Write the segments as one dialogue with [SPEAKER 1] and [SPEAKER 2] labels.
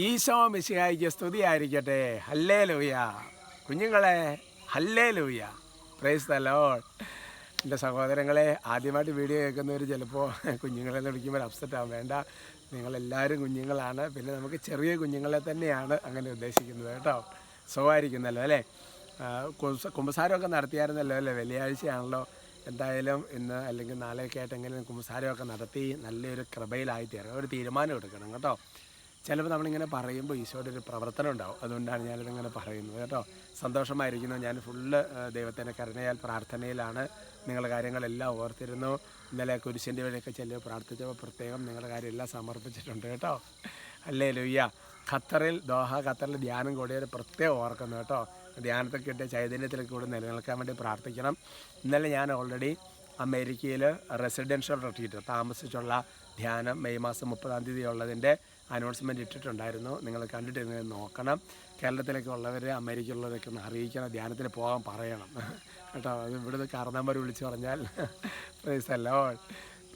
[SPEAKER 1] ഈശോ മിശിഹായിക്ക് സ്തുതിയായിരിക്കട്ടെ. ഹല്ലേ ലൂയ കുഞ്ഞുങ്ങളെ ഹല്ലേ ലൂയ പ്രൈസ് തലോ എന്റെ സഹോദരങ്ങളെ ആദ്യമായിട്ട് വീഡിയോ കേൾക്കുന്നവർ ചിലപ്പോൾ കുഞ്ഞുങ്ങളെ വിളിക്കുമ്പോൾ അപ്സെറ്റ് ആവും. വേണ്ട. നിങ്ങളെല്ലാവരും കുഞ്ഞുങ്ങളാണ്. പിന്നെ നമുക്ക് ചെറിയ കുഞ്ഞുങ്ങളെ തന്നെയാണ് അങ്ങനെ ഉദ്ദേശിക്കുന്നത് കേട്ടോ. സുഖമായിരിക്കുന്നല്ലോ അല്ലേ? കുംഭസാരമൊക്കെ നടത്തിയായിരുന്നല്ലോ അല്ലേ? വെള്ളിയാഴ്ചയാണല്ലോ. എന്തായാലും ഇന്ന് അല്ലെങ്കിൽ നാളെയൊക്കെ ആയിട്ടെങ്കിലും കുമ്പസാരമൊക്കെ നടത്തി നല്ലൊരു കൃപയിലായി തീരണം. ഒരു തീരുമാനം എടുക്കണം കേട്ടോ. ചിലപ്പോൾ നമ്മളിങ്ങനെ പറയുമ്പോൾ ഈശോയുടെ ഒരു പ്രവർത്തനം ഉണ്ടാവും. അതുകൊണ്ടാണ് ഞാനിതിങ്ങനെ പറയുന്നത് കേട്ടോ. സന്തോഷമായിരിക്കുന്നു. ഞാൻ ഫുള്ള് ദൈവത്തിന്റെ കരുണയാൽ പ്രാർത്ഥനയിലാണ്. നിങ്ങളുടെ കാര്യങ്ങളെല്ലാം ഓർത്തിരുന്നു. ഇന്നലെ കുരിശിന്റെ വഴിയൊക്കെ ചെല്ലുക പ്രാർത്ഥിച്ചപ്പോൾ പ്രത്യേകം നിങ്ങളുടെ കാര്യമെല്ലാം സമർപ്പിച്ചിട്ടുണ്ട് കേട്ടോ. അല്ലേ ലുയ്യ ഖത്തറിൽ ദോഹ ഖത്തറിൽ ധ്യാനം കൂടിയവർ പ്രത്യേകം ഓർക്കുന്നു കേട്ടോ. ധ്യാനത്തിൽ കിട്ടിയ ചൈതന്യത്തിൽ കൂടി നിലനിൽക്കാൻ വേണ്ടി പ്രാർത്ഥിക്കണം. ഇന്നലെ ഞാൻ ഓൾറെഡി അമേരിക്കയിൽ റെസിഡൻഷ്യൽ റിട്രീറ്റ് താമസിച്ചുള്ള ധ്യാനം മെയ് മാസം മുപ്പതാം തീയതി ഉള്ളതിന്റെ അനൗൺസ്മെന്റ് ഇട്ടിട്ടുണ്ടായിരുന്നു. നിങ്ങൾ കണ്ടിട്ടിരുന്നത് നോക്കണം. കേരളത്തിലൊക്കെ ഉള്ളവർ അമേരിക്കയിലുള്ളവരൊക്കെ ഒന്ന് അറിയിക്കണം ധ്യാനത്തിന് പോകാൻ പറയണം. കേട്ടോ അത് ഇവിടുന്ന് കാരണന്മാർ വിളിച്ചു പറഞ്ഞാൽ പ്രൈസല്ലോ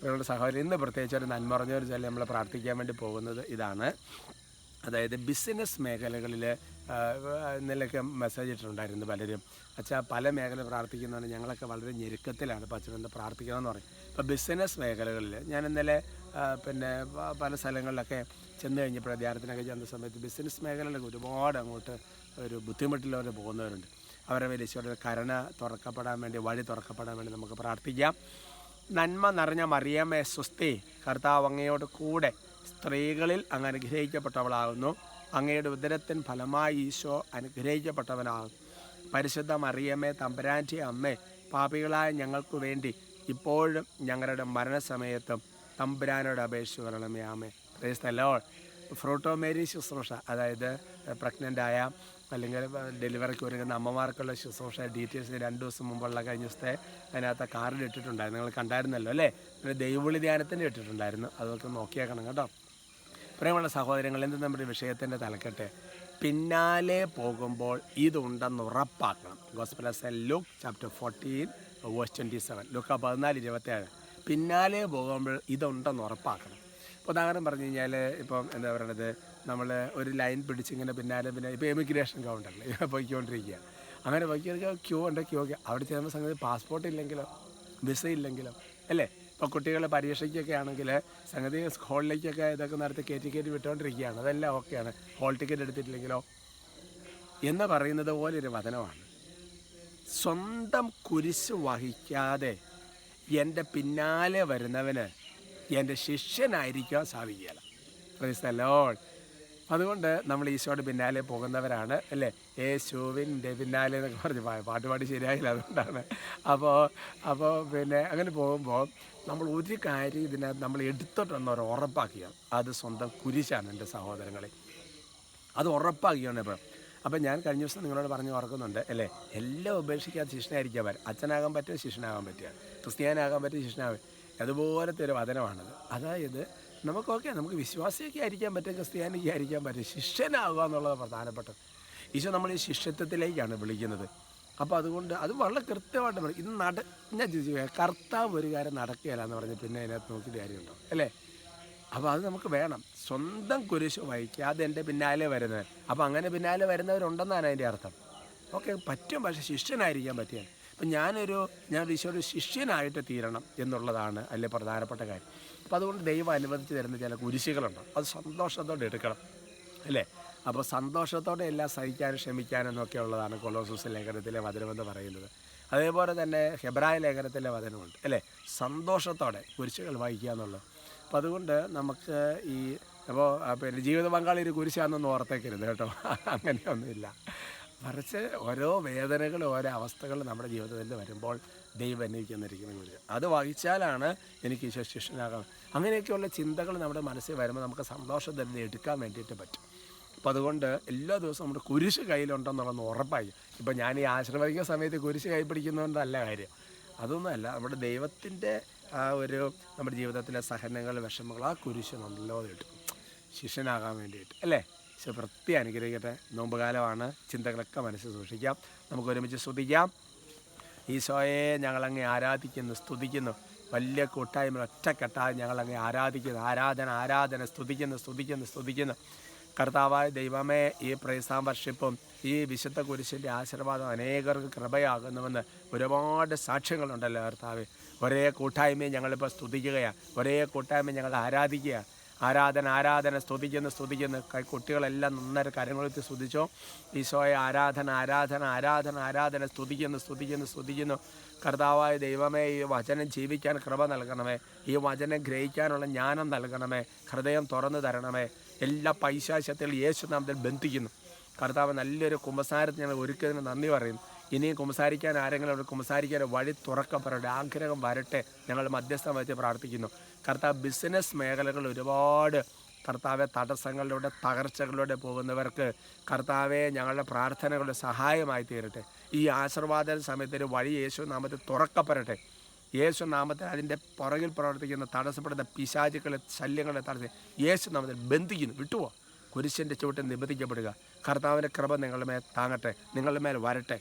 [SPEAKER 1] നിങ്ങളുടെ സഹോദരൻ ഇന്ന് പ്രത്യേകിച്ച് ഒരു നന്മറഞ്ഞൊരു ചില നമ്മൾ പ്രാർത്ഥിക്കാൻ വേണ്ടി പോകുന്നത് ഇതാണ്. അതായത് ബിസിനസ് മേഖലകളിൽ ഇന്നലെയൊക്കെ മെസ്സേജ് ഇട്ടിട്ടുണ്ടായിരുന്നു പലരും. അച്ഛാ പല മേഖല പ്രാർത്ഥിക്കുന്നതാണ് ഞങ്ങളൊക്കെ വളരെ ഞെരുക്കത്തിലാണ്. ഇപ്പോൾ അച്ഛനെന്താ പ്രാർത്ഥിക്കണമെന്ന് പറയും. ഇപ്പോൾ ബിസിനസ് മേഖലകളിൽ ഞാൻ ഇന്നലെ പിന്നെ പല സ്ഥലങ്ങളിലൊക്കെ ചെന്ന് കഴിഞ്ഞപ്പോൾ ധ്യാനത്തിനൊക്കെ ചെന്ന സമയത്ത് ബിസിനസ് മേഖലയിലൊക്കെ ഒരുപാട് അങ്ങോട്ട് ഒരു ബുദ്ധിമുട്ടിലവർ പോകുന്നവരുണ്ട്. അവരെ വലിച്ചോടെ കരുണ തുറക്കപ്പെടാൻ വേണ്ടി വഴി തുറക്കപ്പെടാൻ വേണ്ടി നമുക്ക് പ്രാർത്ഥിക്കാം. നന്മ നിറഞ്ഞ മറിയമ്മേ സ്വസ്തി കർത്താവ് അങ്ങയോട് കൂടെ സ്ത്രീകളിൽ അങ്ങ് അനുഗ്രഹിക്കപ്പെട്ടവളാകുന്നു. അങ്ങയുടെ ഉദരത്തിൻ ഫലമായി ഈശോ അനുഗ്രഹിക്കപ്പെട്ടവനാകും. പരിശുദ്ധ മറിയമ്മേ തമ്പരാന്റെ അമ്മേ പാപികളായ ഞങ്ങൾക്ക് വേണ്ടി ഇപ്പോഴും ഞങ്ങളുടെ മരണസമയത്തും തമ്പുരാനോട് അപേക്ഷിച്ച് വരണമേ ആമേ പ്രേസ്തല്ലോ ഫ്രൂട്ടോ മേരി ശുശ്രൂഷ അതായത് പ്രഗ്നന്റ് ആയ അല്ലെങ്കിൽ ഡെലിവറിക്ക് ഒരുങ്ങുന്ന അമ്മമാർക്കുള്ള ശുശ്രൂഷ ഡീറ്റെയിൽസ് രണ്ട് ദിവസം മുമ്പുള്ള കഴിഞ്ഞ ദിവസത്തെ അതിനകത്ത് കാർഡ് ഇട്ടിട്ടുണ്ടായിരുന്നു. നിങ്ങൾ കണ്ടായിരുന്നല്ലോ അല്ലേ? ദൈവവിളി ധ്യാനത്തിന്റെ ഇട്ടിട്ടുണ്ടായിരുന്നു. അതൊക്കെ നോക്കിയേക്കണം കേട്ടോ. പ്രിയമുള്ള സഹോദരങ്ങൾ എന്ത് നമ്മുടെ വിഷയത്തിന്റെ തലക്കെട്ട്. പിന്നാലെ പോകുമ്പോൾ ഇതുണ്ടെന്ന് ഉറപ്പാക്കണം. Gospel Luke chapter fourteen verse twenty seven. ലുക്ക പതിനാല് ഇരുപത്തേഴ്. പിന്നാലെ പോകുമ്പോൾ ഇതുണ്ടെന്ന് ഉറപ്പാക്കണം. ഇപ്പോൾ ഉദാഹരണം പറഞ്ഞു കഴിഞ്ഞാൽ ഇപ്പം എന്താ പറയണത്? നമ്മൾ ഒരു ലൈൻ പിടിച്ചിങ്ങനെ പിന്നാലെ പിന്നെ ഇപ്പോൾ എമിഗ്രേഷൻ കൗണ്ടറിൽ പോയിക്കൊണ്ടിരിക്കുക. അങ്ങനെ പോയിക്കൊണ്ടിരിക്കുക ക്യൂ ഉണ്ട് ക്യൂ ഒക്കെ. അവിടെ ചെല്ലുമ്പോൾ സംഗതി പാസ്പോർട്ട് ഇല്ലെങ്കിലോ വിസ ഇല്ലെങ്കിലോ അല്ലേ? ഇപ്പോൾ കുട്ടികളെ പരീക്ഷയ്ക്കൊക്കെ ആണെങ്കിൽ സംഗതി ഹോളിലേക്കൊക്കെ ഇതൊക്കെ നടത്തി കയറ്റി കയറ്റി വിട്ടുകൊണ്ടിരിക്കുകയാണ്. അതെല്ലാം ഓക്കെയാണ്. ഹോൾ ടിക്കറ്റ് എടുത്തിട്ടില്ലെങ്കിലോ? എന്ന് പറയുന്നത് പോലെ ഒരു വചനമാണ്. സ്വന്തം കുരിശ് വഹിക്കാതെ എന്റെ പിന്നാലെ വരുന്നവന് എന്റെ ശിഷ്യനായിരിക്കാൻ സാധിക്കുകയില്ല. പ്രൈസ് അതുകൊണ്ട് നമ്മൾ ഈശോയുടെ പിന്നാലെ പോകുന്നവരാണ് അല്ലേ? യേശുവിന്റെ പിന്നാലെ എന്നൊക്കെ പറഞ്ഞ് പാട്ട് പാടി ശരിയായില്ല അതുകൊണ്ടാണ്. അപ്പോൾ അപ്പോൾ പിന്നെ അങ്ങനെ പോകുമ്പോൾ നമ്മൾ ഒരു കാര്യം ഇതിനെ നമ്മൾ എടുത്തിട്ടുണ്ടെന്ന് ഉറപ്പാക്കിയാണ് അത് സ്വന്തം കുരിശാണ് എന്റെ സഹോദരങ്ങളെ. അത് ഉറപ്പാക്കിയാണ് ഇപ്പോൾ അപ്പം ഞാൻ കഴിഞ്ഞ ദിവസം നിങ്ങളോട് പറഞ്ഞ് ഓർക്കുന്നുണ്ട് അല്ലേ? എല്ലാം ഉപേക്ഷിക്കാതെ ശിഷ്യനായിരിക്കാൻ പറ്റും അച്ഛനാകാൻ പറ്റുക ശിഷ്യനാകാൻ പറ്റുക ക്രിസ്ത്യാനാകാൻ പറ്റുക ശിഷ്യനാകാൻ അതുപോലത്തെ ഒരു വചനമാണത്. അതായത് നമുക്കൊക്കെ നമുക്ക് വിശ്വാസിയൊക്കെ ആയിരിക്കാൻ പറ്റും ക്രിസ്ത്യാനിക്ക് ആയിരിക്കാൻ പറ്റും ശിഷ്യനാകുക എന്നുള്ളത് പ്രധാനപ്പെട്ടത്. ഈശോ നമ്മൾ ഈ ശിഷ്യത്വത്തിലേക്കാണ് വിളിക്കുന്നത്. അപ്പോൾ അതുകൊണ്ട് അത് വളരെ കൃത്യമായിട്ട് പറയും ഇത് നട ഞാൻ ചോദിച്ചു കർത്താവ് ഒരു കാര്യം നടക്കുകയില്ല എന്ന് പറഞ്ഞ് പിന്നെ അതിനകത്ത് നോക്കിയിട്ട് കാര്യമുണ്ടോ? അല്ലേ? അപ്പോൾ അത് നമുക്ക് വേണം. സ്വന്തം കുരിശ് വഹിക്കാതെ എന്റെ പിന്നാലെ വരുന്നത് അപ്പോൾ അങ്ങനെ പിന്നാലെ വരുന്നവരുണ്ടെന്നാണ് അതിന്റെ അർത്ഥം. ഓക്കെ പറ്റും പക്ഷേ ശിഷ്യനായിരിക്കാൻ പറ്റിയാൽ അപ്പം ഞാനൊരു ഞാൻ ഈശോയുടെ ശിഷ്യനായിട്ട് തീരണം എന്നുള്ളതാണ് അതിലെ പ്രധാനപ്പെട്ട കാര്യം. അപ്പോൾ അതുകൊണ്ട് ദൈവം അനുവദിച്ച് തരുന്ന ചില കുരിശികളുണ്ട്. അത് സന്തോഷത്തോടെ എടുക്കണം അല്ലേ? അപ്പോൾ സന്തോഷത്തോടെ എല്ലാം സഹിക്കാനും ക്ഷമിക്കാനും എന്നൊക്കെ ഉള്ളതാണ് കൊളോസൂസ് ലേഖനത്തിലെ വചനമെന്ന് പറയുന്നത്. അതേപോലെ തന്നെ ഹെബ്രായ ലേഖനത്തിലെ വചനമുണ്ട് അല്ലേ? സന്തോഷത്തോടെ കുരിശുകൾ വായിക്കുക എന്നുള്ളത്. അപ്പോൾ അതുകൊണ്ട് നമുക്ക് ഈ അപ്പോൾ പിന്നെ ജീവിത പങ്കാളി ഒരു കുരിശാണെന്നൊന്നും ഓർത്തേക്കരുത് കേട്ടോ. അങ്ങനെയൊന്നുമില്ല. മറിച്ച് ഓരോ വേദനകൾ ഓരോ അവസ്ഥകൾ നമ്മുടെ ജീവിതത്തിൽ വരുമ്പോൾ ദൈവം അന്വേഷിക്കുന്നിരിക്കുന്ന കുരിശ് അത് വഹിച്ചാലാണ് എനിക്ക് ഈശോ അങ്ങനെയൊക്കെയുള്ള ചിന്തകൾ നമ്മുടെ മനസ്സിൽ വരുമ്പോൾ നമുക്ക് സന്തോഷം തന്നെ എടുക്കാൻ വേണ്ടിയിട്ട് പറ്റും. അപ്പോൾ അതുകൊണ്ട് എല്ലാ ദിവസവും നമ്മുടെ കുരിശ് കയ്യിലുണ്ടെന്നുള്ളത് ഉറപ്പായി. ഇപ്പം ഞാൻ ഈ ആശ്രമിക്കുന്ന സമയത്ത് കുരിശ് കൈ പിടിക്കുന്നതുകൊണ്ടല്ല കാര്യം. അതൊന്നുമല്ല നമ്മുടെ ദൈവത്തിന്റെ ആ ഒരു നമ്മുടെ ജീവിതത്തിലെ സഹനങ്ങൾ വിഷമങ്ങൾ ആ കുരിശ് നല്ലോണം കിട്ടും ശിഷ്യനാകാൻ വേണ്ടിയിട്ട്. അല്ലേ? വൃത്തി അനുഗ്രഹിക്കട്ടെ. നോമ്പുകാലമാണ്. ചിന്തകളൊക്കെ മനസ്സിൽ സൂക്ഷിക്കാം. നമുക്ക് ഒരുമിച്ച് സ്തുതിക്കാം. ഈശോയെ ഞങ്ങളങ്ങ് ആരാധിക്കുന്നു സ്തുതിക്കുന്നു. വലിയ കൂട്ടായ്മ ഒറ്റക്കെട്ടായി ഞങ്ങളങ്ങ് ആരാധിക്കുന്നു. ആരാധന ആരാധന സ്തുതിക്കുന്നു സ്തുതിക്കുന്നു സ്തുതിക്കുന്നു. കർത്താവായ ദൈവമേ ഈ പ്രൈസാം വർഷിപ്പും ഈ വിശുദ്ധ കുരിശിന്റെ ആശീർവാദം അനേകർക്ക് കൃപയാകുന്നുവെന്ന് ഒരുപാട് സാക്ഷ്യങ്ങളുണ്ടല്ലോ കർത്താവ്. ഒരേ കൂട്ടായ്മയെ ഞങ്ങളിപ്പോൾ സ്തുതിക്കുകയാണ്. ഒരേ കൂട്ടായ്മ ഞങ്ങൾ ആരാധിക്കുക ആരാധന ആരാധന സ്തുതിക്കുന്നു സ്തുതിക്കുന്നു. കുട്ടികളെല്ലാം നന്നായി കരങ്ങളെത്തി സ്തുതിച്ചോ. ഈശോയെ ആരാധന ആരാധന ആരാധന ആരാധന. സ്തുതിക്കുന്നു സ്തുതിക്കുന്നു സ്തുതിക്കുന്നു. കർത്താവായ ദൈവമേ ഈ വചനം ജീവിക്കാൻ കൃപ നൽകണമേ. ഈ വചനം ഗ്രഹിക്കാനുള്ള ജ്ഞാനം നൽകണമേ. ഹൃദയം തുറന്നു തരണമേ. എല്ലാ പൈശാശത്തിൽ യേശു നാമത്തിൽ ബന്ധിക്കുന്നു. കർത്താവ് നല്ലൊരു കുമ്പസാരത്തിന് ഞങ്ങൾ ഒരുക്കുന്നതിന് നന്ദി പറയുന്നു. ഇനിയും കുമ്പസാരിക്കാൻ ആരെങ്കിലും കുമ്പസാരിക്കാൻ വഴി തുറക്കപ്പെടട്ടെ ആഗ്രഹം വരട്ടെ ഞങ്ങൾ മധ്യസ്ഥം വെച്ച് പ്രാർത്ഥിക്കുന്നു. കർത്താവ് ബിസിനസ് മേഖലകൾ ഒരുപാട് കർത്താവെ തടസ്സങ്ങളിലൂടെ തകർച്ചകളിലൂടെ പോകുന്നവർക്ക് കർത്താവെ ഞങ്ങളുടെ പ്രാർത്ഥനകളുടെ സഹായമായി തീരട്ടെ. ഈ ആശീർവാദ സമയത്ത് ഒരു വഴി യേശു നാമത്തിൽ തുറക്കപ്പെടട്ടെ യേശു നാമത്തിൽ അതിന്റെ പുറകിൽ പ്രവർത്തിക്കുന്ന തടസ്സപ്പെടുന്ന പിശാചുക്കളെ ശല്യങ്ങളെ തടസ്സം യേശു നാമത്തിൽ ബന്ധിക്കുന്നു വിട്ടുപോ കുരിശിന്റെ ചുവട്ടിൽ നിബന്ധിക്കപ്പെടുക. കർത്താവിന്റെ കൃപ നിങ്ങളുടെ മേൽ താങ്ങട്ടെ നിങ്ങളുടെ മേൽ വരട്ടെ.